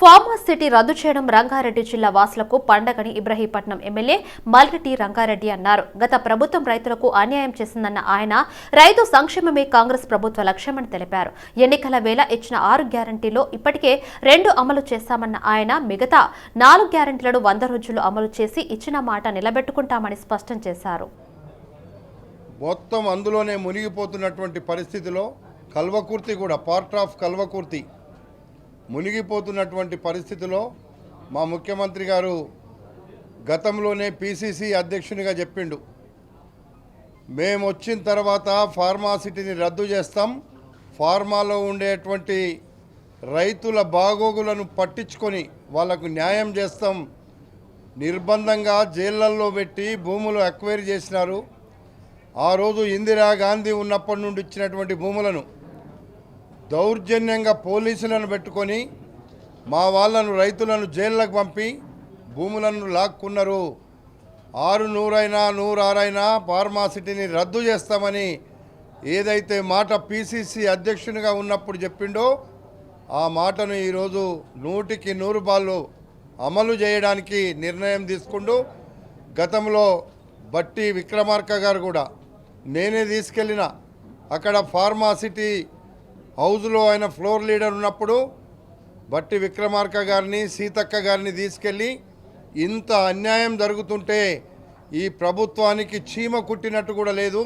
Pharma city రద్దు చేయడం రంగారెడ్డి జిల్లా వాసులకు పండగని ఇబ్రహీపట్నం ఎమ్మెల్యే మల్రెడ్డి రంగారెడ్డి అన్నారు. గత ప్రభుత్వం రైతులకు అన్యాయం చేసిందన్న ఆయన రైతు సంక్షేమమే కాంగ్రెస్ ప్రభుత్వ లక్ష్యమని తెలిపారు. ఎన్నికల వేళ ఇచ్చిన ఆరు గ్యారంటీలో ఇప్పటికే రెండు అమలు చేశామన్న ఆయన మిగతా నాలుగు గ్యారంటీలను వంద రోజులు అమలు చేసి ఇచ్చిన మాట నిలబెట్టుకుంటామని స్పష్టం చేశారు. మొత్తం అందులోనే మునిగిపోతున్నటువంటి పరిస్థితిలో కల్వకుర్తి కూడా పార్ట్ ఆఫ్ కల్వకుర్తి మునిగిపోతున్నటువంటి పరిస్థితిలో మా ముఖ్యమంత్రి గారు గతంలోనే పిసిసి అధ్యక్షునిగా చెప్పిండు. మేము వచ్చిన తర్వాత ఫార్మాసిటీని రద్దు చేస్తాం. ఫార్మాలో ఉండేటువంటి రైతుల బాగోగులను పట్టించుకొని వాళ్ళకు న్యాయం చేస్తాం. నిర్బంధంగా జైళ్ళల్లో పెట్టి భూములు అక్వైరీ చేసినారు. ఆ రోజు ఇందిరాగాంధీ ఉన్నప్పటి నుండి ఇచ్చినటువంటి భూములను దౌర్జన్యంగా పోలీసులను పెట్టుకొని మా వాళ్ళను రైతులను జైళ్ళకు పంపి భూములను లాక్కున్నారు. ఆరు నూరైనా నూరారైనా ఫార్మాసిటీని రద్దు చేస్తామని ఏదైతే మాట పిసిసి అధ్యక్షునిగా ఉన్నప్పుడు చెప్పిండో ఆ మాటను ఈరోజు నూటికి నూరు బాళ్ళు అమలు చేయడానికి నిర్ణయం తీసుకుంటూ గతంలో బట్టి విక్రమార్క గారు కూడా నేనే తీసుకెళ్ళిన అక్కడ ఫార్మాసిటీ హౌజ్లో ఆయన ఫ్లోర్ లీడర్ ఉన్నప్పుడు బట్టి విక్రమార్క గారిని సీతక్క గారిని తీసుకెళ్ళి ఇంత అన్యాయం జరుగుతుంటే ఈ ప్రభుత్వానికి చీమ కుట్టినట్టు కూడా లేదు.